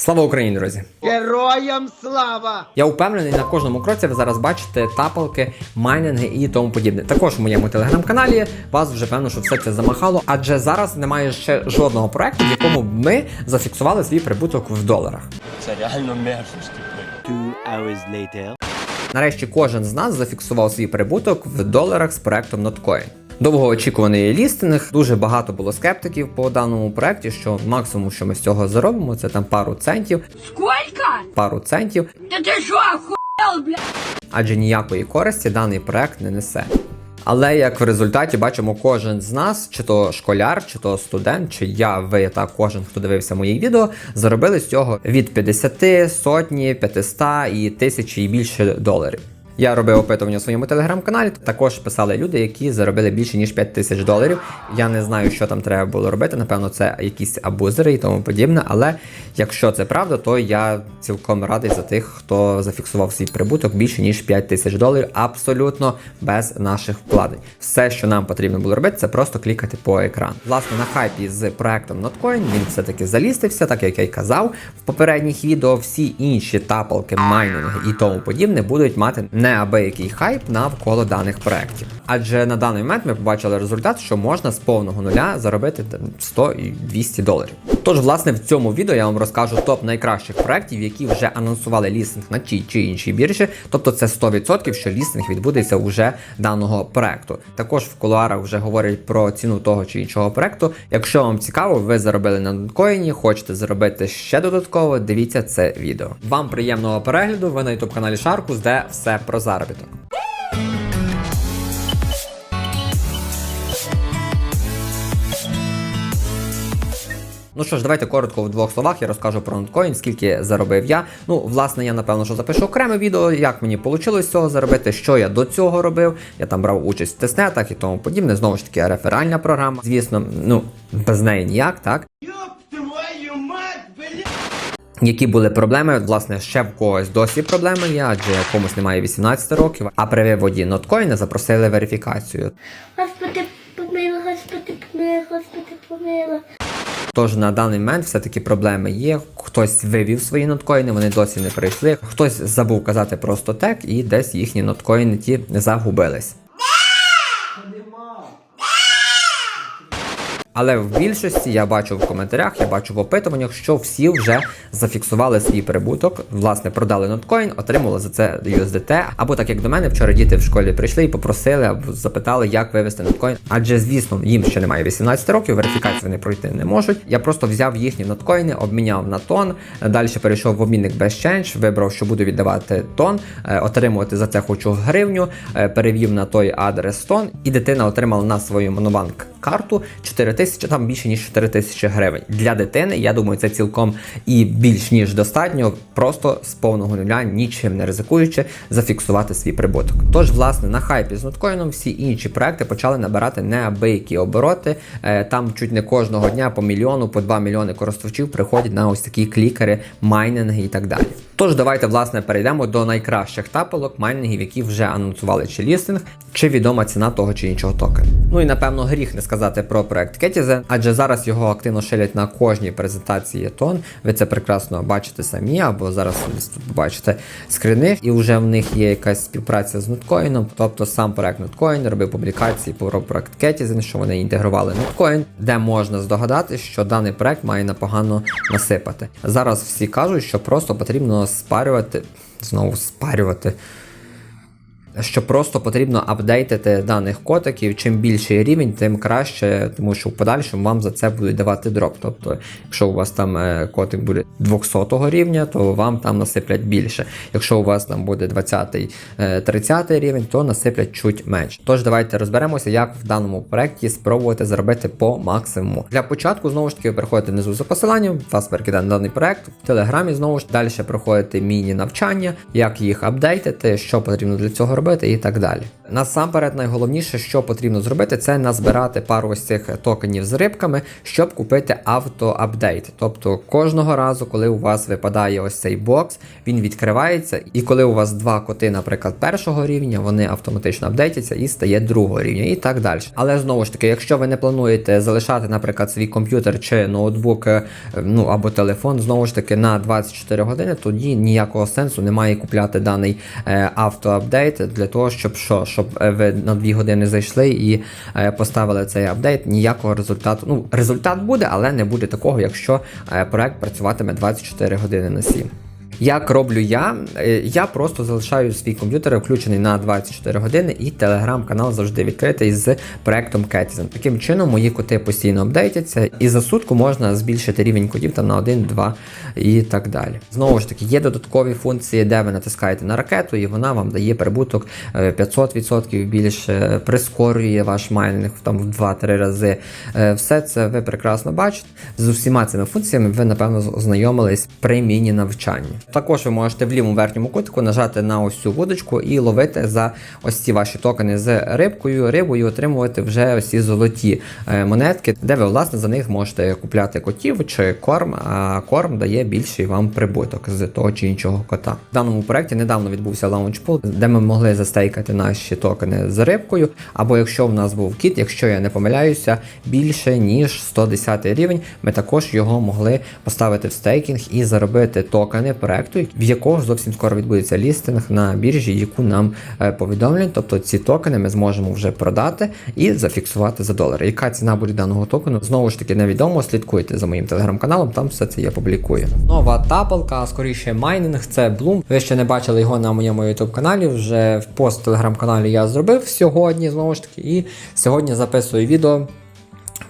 Слава Україні, друзі! Героям слава! Я впевнений, на кожному кроці ви зараз бачите тапалки, майнинги і тому подібне. Також в моєму телеграм-каналі вас вже певно, що все це замахало, адже зараз немає ще жодного проекту, в якому б ми зафіксували свій прибуток в доларах. Це реально мерзость. Two hours later. Нарешті кожен з нас зафіксував свій прибуток в доларах з проектом Notcoin. Довгоочікуваний лістинг, дуже багато було скептиків по даному проекті, що максимум, що ми з цього заробимо, це там пару центів, Сколько? пару центів, Да ты что, охуел, блядь? адже ніякої користі даний проект не несе. Але як в результаті бачимо, кожен з нас, чи то школяр, чи то студент, чи я, ви та кожен, хто дивився мої відео, заробили з цього від 50, сотні, 500 і тисячі і більше доларів. Я робив опитування у своєму телеграм-каналі. Також писали люди, які заробили більше ніж 5 тисяч доларів. Я не знаю, що там треба було робити. Напевно, це якісь абузери і тому подібне. Але якщо це правда, то я цілком радий за тих, хто зафіксував свій прибуток більше ніж 5 тисяч доларів, абсолютно без наших вкладень. Все, що нам потрібно було робити, це просто клікати по екрану. Власне, на хайпі з проектом Notcoin він все-таки залістився, так як я й казав в попередніх відео. Всі інші тапалки, майнинги і тому подібне будуть мати неабиякий хайп навколо даних проєктів. Адже на даний момент ми побачили результат, що можна з повного нуля заробити 100 і 200 доларів. Тож, власне, в цьому відео я вам розкажу топ найкращих проєктів, які вже анонсували лістинг на тій чи іншій біржі. Тобто це 100%, що лістинг відбудеться уже даного проекту. Також в кулуарах вже говорять про ціну того чи іншого проекту. Якщо вам цікаво, ви заробили на Донкоїні, хочете заробити ще додатково, дивіться це відео. Вам приємного перегляду. Ви на youtube каналі Шаркус, де все про заробіток. Ну що ж, давайте коротко в двох словах я розкажу про ноткоін, скільки заробив я. Ну, власне, я напевно що запишу окреме відео, як мені вийшло з цього заробити, що я до цього робив. Я там брав участь в тестнетах і тому подібне. Знову ж таки, реферальна програма. Звісно, ну без неї ніяк, так. Які були проблеми, власне, ще в когось досі проблеми є, адже комусь немає 18 років, а при виводі ноткоїна запросили верифікацію. Господи, помилуй, Господи, помилуй, Господи, помилуй. Тож на даний момент все-таки проблеми є. Хтось вивів свої ноткоїни, вони досі не прийшли. Хтось забув казати просто тек, і десь їхні ноткоїни ті загубились. Але в більшості я бачу в коментарях, я бачу в опитуваннях, що всі вже зафіксували свій прибуток, власне, продали ноткоін, отримали за це USDT. Або так як до мене вчора діти в школі прийшли і попросили або запитали, як вивести ноткоін. Адже, звісно, їм ще немає 18 років, верифікацію вони пройти не можуть. Я просто взяв їхні ноткоїни, обміняв на тон. Далі перейшов в обмінник BestChange, вибрав, що буду віддавати тон, е, отримувати за це хочу гривню, е, перевів на той адрес тон, і дитина отримала на свою монобанк карту 4 тисячі, там більше ніж 4 тисячі гривень. Для дитини, я думаю, це цілком і більш ніж достатньо, просто з повного нуля, нічим не ризикуючи, зафіксувати свій прибуток. Тож, власне, на хайпі з ноткоїном всі інші проекти почали набирати неабиякі обороти. Е, Там чуть не кожного дня по мільйону, по 2 мільйони користувачів приходять на ось такі клікери, майнинги і так далі. Тож давайте власне перейдемо до найкращих тапалок майнингів, які вже анонсували чи лістинг, чи відома ціна того чи іншого токена. Ну і напевно гріх не сказати про проект Ketizen, адже зараз його активно шилять на кожній презентації тон. Ви це прекрасно бачите самі, або зараз побачите скрини, і вже в них є якась співпраця з ноткоїном. Тобто сам проект Notcoin робив публікації про проект Ketizen, що вони інтегрували Notcoin, де можна здогадати, що даний проект має непогано насипати. Зараз всі кажуть, що просто потрібно спарювати, знову спарювати що просто потрібно апдейтити даних котиків. Чим більший рівень, тим краще, тому що в подальшому вам за це будуть давати дроп. Тобто, якщо у вас там е, котик буде 200 рівня, то вам там насиплять більше. Якщо у вас там буде 20-30 рівень, то насиплять чуть менше. Тож давайте розберемося, як в даному проєкті спробувати заробити по максимуму. Для початку знову ж таки ви переходите внизу за посиланням, вас перекидає на даний проект в телеграмі. Знову ж далі проходите міні навчання, як їх апдейтити, що потрібно для цього робити і так далі. Насамперед, найголовніше, що потрібно зробити, це назбирати пару ось цих токенів з рибками, щоб купити автоапдейт. Тобто кожного разу, коли у вас випадає ось цей бокс, він відкривається, і коли у вас два коти, наприклад, першого рівня, вони автоматично апдейтяться і стає другого рівня, і так далі. Але знову ж таки, якщо ви не плануєте залишати, наприклад, свій комп'ютер чи ноутбук, е, ну або телефон, знову ж таки, на 24 години, тоді ніякого сенсу немає купляти даний е, автоапдейт для того, щоб що, щоб е, ви на 2 години зайшли і е, поставили цей апдейт. Ніякого результату. Ну, результат буде, але не буде такого, якщо е, проект працюватиме 24 години на 7. Як роблю я? Е, Я просто залишаю свій комп'ютер включений на 24 години і телеграм-канал завжди відкритий з проектом Ketizen. Таким чином, мої коти постійно апдейтяться, і за сутку можна збільшити рівень кодів там на 1, 2 і так далі. Знову ж таки, є додаткові функції, де ви натискаєте на ракету, і вона вам дає прибуток е, 500% більше, прискорює ваш майнинг там в 2-3 рази. Е, Все це ви прекрасно бачите. З усіма цими функціями ви, напевно, ознайомились при міні-навчанні. Також ви можете в лівому верхньому кутику нажати на ось цю вудочку і ловити за ось ці ваші токени з рибкою, рибою отримувати вже ось ці золоті е, монетки, де ви власне за них можете купляти котів чи корм, а корм дає більший вам прибуток з того чи іншого кота. В даному проєкті недавно відбувся лаунчпул, де ми могли застейкати наші токени з рибкою. Або якщо в нас був кіт, якщо я не помиляюся, більше ніж 110 рівень, ми також його могли поставити в стейкінг і заробити токени проекту, в якого зовсім скоро відбудеться лістинг на біржі, яку нам е, повідомлять. Тобто ці токени ми зможемо вже продати і зафіксувати за долар. Яка ціна буде даного токену? Знову ж таки невідомо. Слідкуйте за моїм телеграм-каналом, там все це я публікую. Нова тапалка, скоріше майнинг, це Bloom. Ви ще не бачили його на моєму youtube каналі. Вже в пост телеграм-каналі я зробив сьогодні, знову ж таки, і сьогодні записую відео.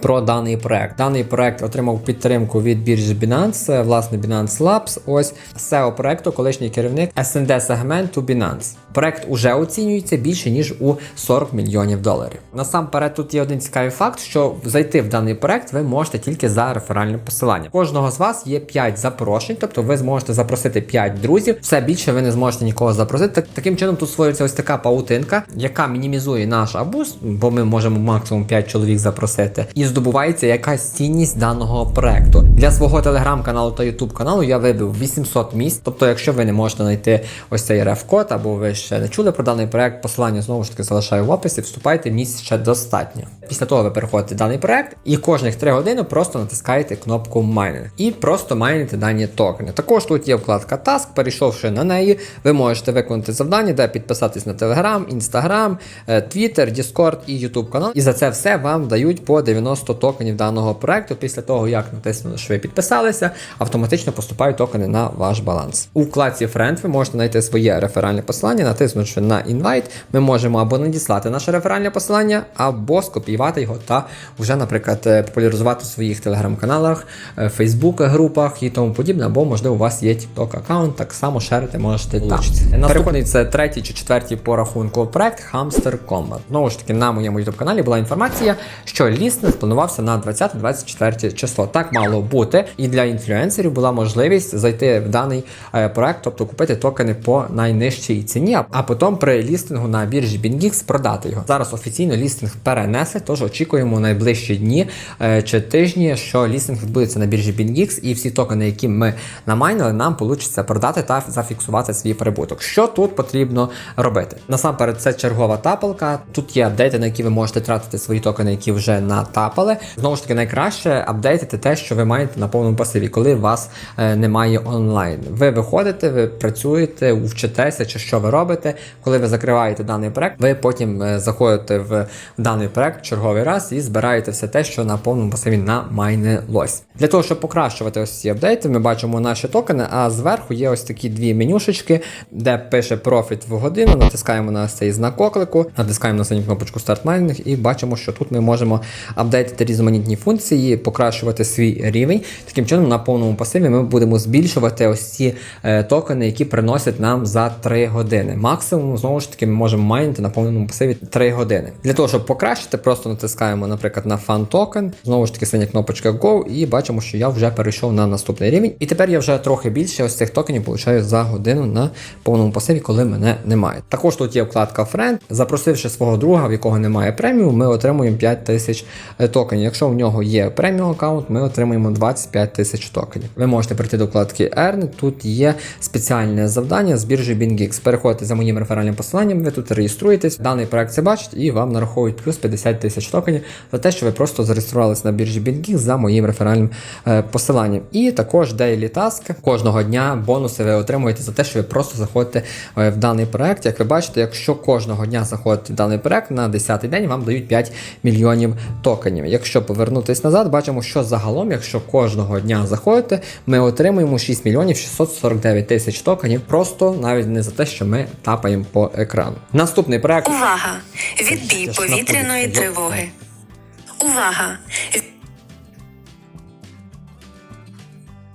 Про даний проект. Даний проект отримав підтримку від біржі Binance, власне Binance Labs. Ось SEO проекту, колишній керівник SND сегменту Binance. Проект уже оцінюється більше ніж у 40 мільйонів доларів. Насамперед, тут є один цікавий факт, що зайти в даний проект ви можете тільки за реферальним посиланням. Кожного з вас є 5 запрошень, тобто ви зможете запросити 5 друзів. Все більше ви не зможете нікого запросити. Так- Таким чином тут створюється ось така паутинка, яка мінімізує наш абуз, бо ми можемо максимум 5 чоловік запросити, і здобувається якась цінність даного проекту. Для свого телеграм-каналу та ютуб каналу я вибив 800 місць. Тобто, якщо ви не можете знайти ось цей реф-код, або ви ще не чули про даний проект, посилання знову ж таки залишаю в описі. Вступайте, місць ще достатньо. Після того ви переходите в даний проект і кожних 3 години просто натискаєте кнопку майнинг і просто майните дані токени. Також тут є вкладка Task, перейшовши на неї, ви можете виконати завдання, де підписатись на Instagram, е, Twitter, Discord і YouTube канал. І за це все вам дають по 90 токенів даного проекту. Після того, як натиснули, що ви підписалися, автоматично поступають токени на ваш баланс. У вкладці Friend ви можете знайти своє реферальне посилання, натиснувши на Invite, ми можемо або надіслати наше реферальне посилання, або скопіювати його та вже, наприклад, е, популяризувати в своїх телеграм-каналах, е, Фейсбук групах і тому подібне, або можливо у вас є TikTok аккаунт, так само шерити можете там. Наступний це третій чи четвертий по рахунку проект Hamster Combat. Знову ж таки, на моєму youtube каналі була інформація, що лістинг планувався на 20-24 число. Так мало бути, і для інфлюенсерів була можливість зайти в даний е, проект, тобто купити токени по найнижчій ціні, а- потім при лістингу на біржі BingX продати його. Зараз офіційно лістинг перенесли, тож очікуємо найближчі дні е, чи тижні, що лістинг відбудеться на біржі BingX, і всі токени, які ми намайнили, нам вийде продати та зафіксувати свій прибуток. Що тут потрібно робити? Насамперед, це чергова тапалка. Тут є апдейти, на які ви можете тратити свої токени, які вже натапали. Знову ж таки, найкраще апдейтити те, що ви маєте на повному пасиві, коли вас е, немає онлайн. Ви виходите, ви працюєте, вчитеся, чи що ви робите. Коли ви закриваєте даний проект, ви потім е, заходите в даний проект черговий раз і збираєте все те, що на повному пасиві намайнилось. Для того, щоб покращувати ось ці апдейти, ми бачимо наші токени, а зверху є ось такі дві менюшечки, де пише профіт в годину. Натискаємо на цей знак оклику, натискаємо на синю кнопочку Start Mining і бачимо, що тут ми можемо апдейтити апдейтити різноманітні функції, покращувати свій рівень. Таким чином, на повному пасиві ми будемо збільшувати ось ці е, токени, які приносять нам за 3 години. Максимум, знову ж таки, ми можемо майнити на повному пасиві 3 години. Для того, щоб покращити, просто натискаємо, наприклад, на фан токен. Знову ж таки, синя кнопочка Go, і бачимо, що я вже перейшов на наступний рівень. І тепер я вже трохи більше ось цих токенів получаю за годину на повному пасиві, коли мене немає. Також тут є вкладка Friend. Запросивши свого друга, в якого немає преміум, ми отримуємо 5 тисяч е, токенів. Якщо в нього є преміум аккаунт, ми отримуємо 25 тисяч токенів. Ви можете прийти до вкладки Earn. Тут є спеціальне завдання з біржі BingX. Переходите за моїм реферальним посиланням, ви тут реєструєтесь. Даний проект це бачить, і вам нараховують плюс 50 тисяч токенів за те, що ви просто зареєструвалися на біржі BingX за моїм реферальним е, посиланням. І також Daily Task. Кожного дня бонуси ви отримуєте за те, що ви просто заходите е, в даний проект. Як ви бачите, якщо кожного дня заходите в даний проект, на 10-й день вам дають 5 мільйонів токенів. Якщо повернутись назад, бачимо, що загалом, якщо кожного дня заходити, ми отримуємо 6 мільйонів 649 тисяч токенів, просто навіть не за те, що ми тапаємо по екрану. Наступний проект. Увага! Відбій повітряної тривоги. Увага!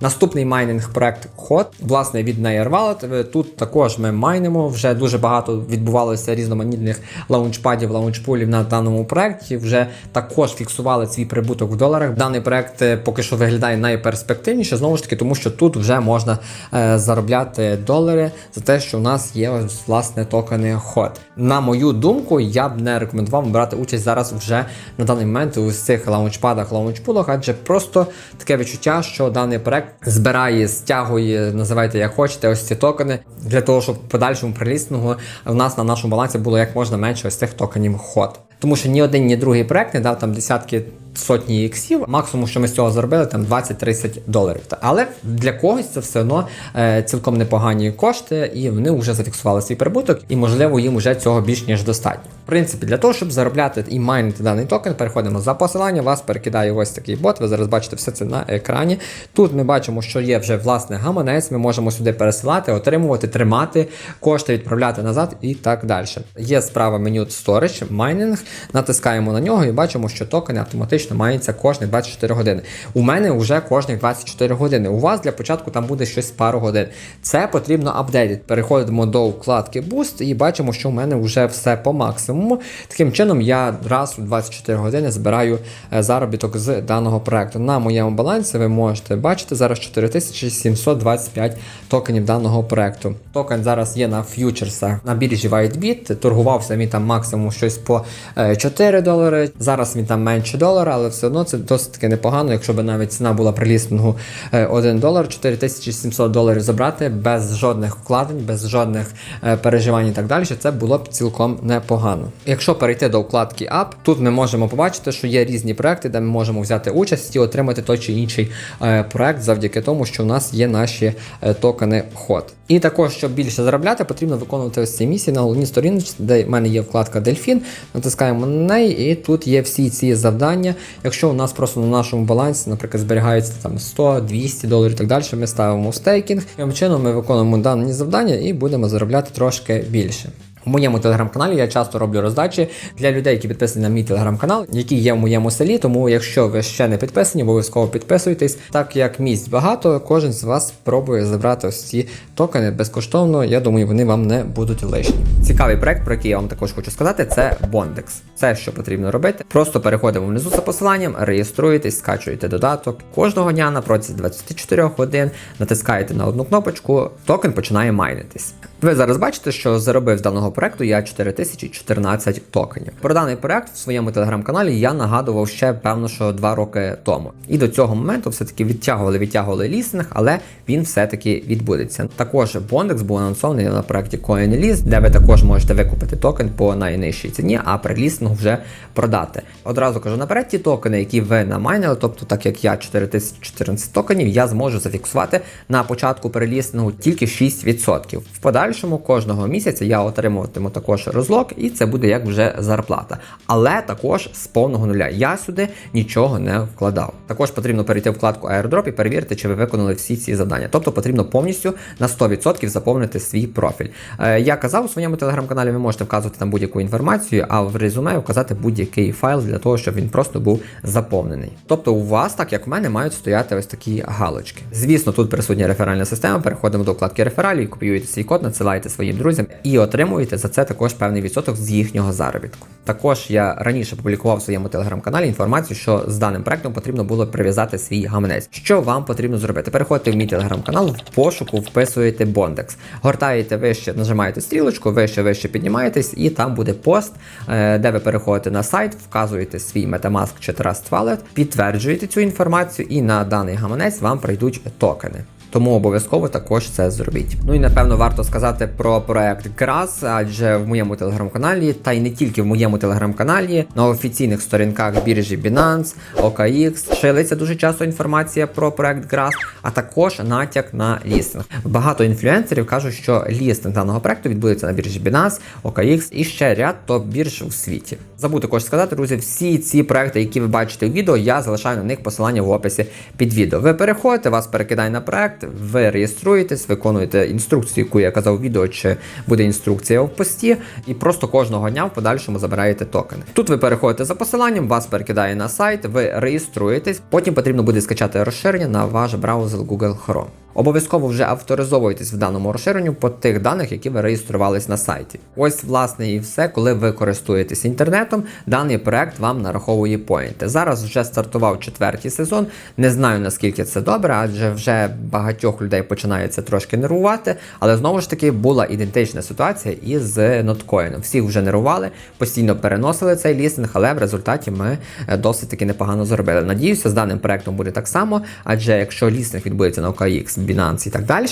Наступний майнинг проект Hot, власне, від Nair Wallet. Тут також ми майнимо. Вже дуже багато відбувалося різноманітних лаунчпадів, лаунчпулів на даному проекті. Вже також фіксували свій прибуток в доларах. Даний проект е, поки що виглядає найперспективніше, знову ж таки, тому що тут вже можна е, заробляти долари за те, що у нас є ось, власне токени Hot. На мою думку, я б не рекомендував брати участь зараз вже на даний момент у цих лаунчпадах, лаунчпулах, адже просто таке відчуття, що даний проект збирає, стягує, називайте як хочете, ось ці токени для того, щоб подальшому прилісного в нас на нашому балансі було як можна менше ось цих токенів ход. Тому що ні один, ні другий проект не дав там десятки сотні іксів. Максимум, що ми з цього заробили, там 20-30 доларів. Але для когось це все одно е, цілком непогані кошти, і вони вже зафіксували свій прибуток, і можливо їм вже цього більш ніж достатньо. В принципі, для того, щоб заробляти і майнити даний токен, переходимо за посилання. Вас перекидає ось такий бот. Ви зараз бачите все це на екрані. Тут ми бачимо, що є вже власне гаманець. Ми можемо сюди пересилати, отримувати, тримати кошти, відправляти назад і так далі. Є справа меню Storage, майнинг. Натискаємо на нього і бачимо, що токени автоматично майняться кожні 24 години. У мене вже кожні 24 години. У вас для початку там буде щось пару годин. Це потрібно апдейтити. Переходимо до вкладки Boost і бачимо, що у мене вже все по максимуму. Таким чином, я раз у 24 години збираю е, заробіток з даного проекту. На моєму балансі ви можете бачити зараз 4725 токенів даного проекту. Токен зараз є на ф'ючерсах на біржі WhiteBit. Торгувався він там максимум щось по е, 4 долари. Зараз він там менше долара, але все одно це досить таки непогано. Якщо б навіть ціна була при лістингу е, 1 долар, 4700 доларів забрати без жодних вкладень, без жодних е, переживань і так далі, це було б цілком непогано. Якщо перейти до вкладки App, тут ми можемо побачити, що є різні проекти, де ми можемо взяти участь і отримати той чи інший е, проект завдяки тому, що в нас є наші е, токени ход. І також, щоб більше заробляти, потрібно виконувати ось ці місії на головній сторінці, де в мене є вкладка Дельфін. Натискаємо на неї, і тут є всі ці завдання. Якщо у нас просто на нашому балансі, наприклад, зберігається там 100, 200 доларів і так далі, ми ставимо в стейкінг. Таким чином ми виконуємо дані завдання і будемо заробляти трошки більше. У моєму телеграм-каналі я часто роблю роздачі для людей, які підписані на мій телеграм-канал, який є в моєму селі. Тому, якщо ви ще не підписані, обов'язково підписуйтесь. Так як місць багато, кожен з вас спробує забрати ось ці токени безкоштовно. Я думаю, вони вам не будуть лишні. Цікавий проект, про який я вам також хочу сказати, це Bondex. Це що потрібно робити. Просто переходимо внизу за посиланням, реєструєтесь, скачуєте додаток. Кожного дня на протязі 24 годин натискаєте на одну кнопочку, токен починає майнитись. Ви зараз бачите, що заробив з даного проекту я 4014 токенів. Про даний проект в своєму телеграм-каналі я нагадував ще певно, що два роки тому. І до цього моменту все-таки відтягували, відтягували лістинг, але він все-таки відбудеться. Також Bondex був анонсований на проекті CoinList, де ви також можете викупити токен по найнижчій ціні, а при лістингу вже продати. Одразу кажу наперед, ті токени, які ви намайнили, тобто так як я 4014 токенів, я зможу зафіксувати на початку перелістингу тільки 6%. В подальшому подальшому кожного місяця я отримуватиму також розлог, і це буде як вже зарплата. Але також з повного нуля. Я сюди нічого не вкладав. Також потрібно перейти в вкладку airdrop і перевірити, чи ви виконали всі ці завдання. Тобто потрібно повністю на 100% заповнити свій профіль. Е, я казав у своєму телеграм-каналі, ви можете вказувати там будь-яку інформацію, а в резюме вказати будь-який файл для того, щоб він просто був заповнений. Тобто у вас, так як в мене, мають стояти ось такі галочки. Звісно, тут присутня реферальна система. Переходимо до вкладки рефералів, копіюєте свій код, надсилаєте своїм друзям і отримуєте за це також певний відсоток з їхнього заробітку. Також я раніше публікував в своєму телеграм-каналі інформацію, що з даним проектом потрібно було прив'язати свій гаманець. Що вам потрібно зробити? Переходьте в мій телеграм-канал, в пошуку вписуєте Bondex. Гортаєте вище, нажимаєте стрілочку, вище, вище піднімаєтесь, і там буде пост, е, де ви переходите на сайт, вказуєте свій Metamask чи Trust Wallet, підтверджуєте цю інформацію, і на даний гаманець вам прийдуть токени. Тому обов'язково також це зробіть. Ну і напевно варто сказати про проект Grass, адже в моєму телеграм-каналі, та й не тільки в моєму телеграм-каналі, на офіційних сторінках біржі Binance, OKX шилиться дуже часто інформація про проект Grass, а також натяк на лістинг. Багато інфлюенсерів кажуть, що лістинг даного проекту відбудеться на біржі Binance, OKX і ще ряд топ-бірж у світі. Забув також сказати, друзі, всі ці проекти, які ви бачите у відео, я залишаю на них посилання в описі під відео. Ви переходите, вас перекидає на проект, ви реєструєтесь, виконуєте інструкцію, яку я казав відео, чи буде інструкція в пості, і просто кожного дня в подальшому забираєте токени. Тут ви переходите за посиланням, вас перекидає на сайт, ви реєструєтесь, потім потрібно буде скачати розширення на ваш браузер Google Chrome. Обов'язково вже авторизовуйтесь в даному розширенню по тих даних, які ви реєструвались на сайті. Ось, власне, і все, коли ви користуєтесь інтернетом, даний проект вам нараховує поінти. Зараз вже стартував четвертий сезон. Не знаю наскільки це добре, адже вже багатьох людей починає це трошки нервувати. Але знову ж таки була ідентична ситуація із ноткоїном. Всіх вже нервували, постійно переносили цей лістинг, але в результаті ми е, досить таки непогано заробили. Надіюся, з даним проектом буде так само, адже якщо лістинг відбудеться на OKX, Binance і так далі,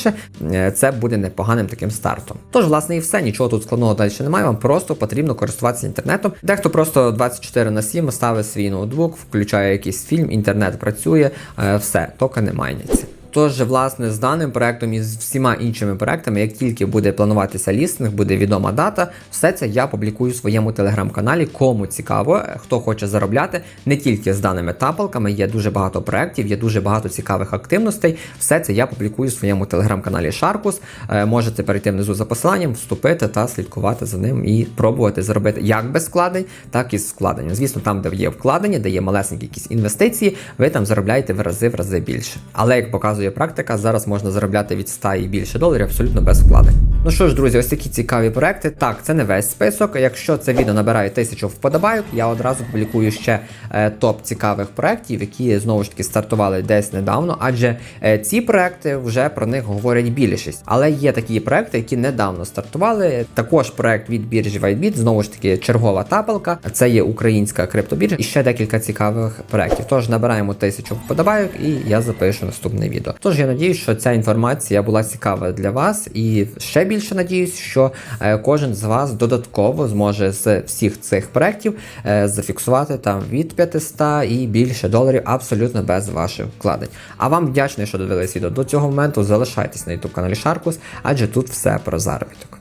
е, це буде непоганим таким стартом. Тож, власне, і все, нічого тут складного далі немає. Вам просто потрібно користуватися інтернетом. Дехто просто 24 на 7 ставить свій ноутбук, включає якийсь фільм, інтернет працює, е, все, тока не майняться. Тож, власне, з даним проектом і з всіма іншими проектами, як тільки буде плануватися лістинг, буде відома дата, все це я публікую в своєму телеграм-каналі. Кому цікаво, хто хоче заробляти не тільки з даними тапалками, є дуже багато проєктів, є дуже багато цікавих активностей. Все це я публікую в своєму телеграм-каналі Sharkus. Е, Можете перейти внизу за посиланням, вступити та слідкувати за ним і пробувати заробити як без вкладень, так і з вкладенням. Звісно, там, де є вкладення, де є малесенькі якісь інвестиції, ви там заробляєте в рази в рази більше. Але як показує практика, зараз можна заробляти від 100 і більше доларів абсолютно без вкладень. Ну що ж, друзі, ось такі цікаві проекти. Так, це не весь список. Якщо це відео набирає тисячу вподобайок, я одразу публікую ще е, топ цікавих проєктів, які знову ж таки стартували десь недавно, адже е, ці проекти вже про них говорять більшість. Але є такі проекти, які недавно стартували. Також проект від біржі WhiteBit, знову ж таки, чергова тапелка. Це є українська криптобіржа і ще декілька цікавих проєктів. Тож набираємо тисячу вподобайок і я запишу наступне відео. Тож я надіюсь, що ця інформація була цікава для вас, і ще більше надіюсь, що е, кожен з вас додатково зможе з всіх цих проєктів е, зафіксувати там від 500 і більше доларів абсолютно без ваших вкладень. А вам вдячний, що додивились відео до цього моменту. Залишайтесь на YouTube каналі Sharkus, адже тут все про заробіток.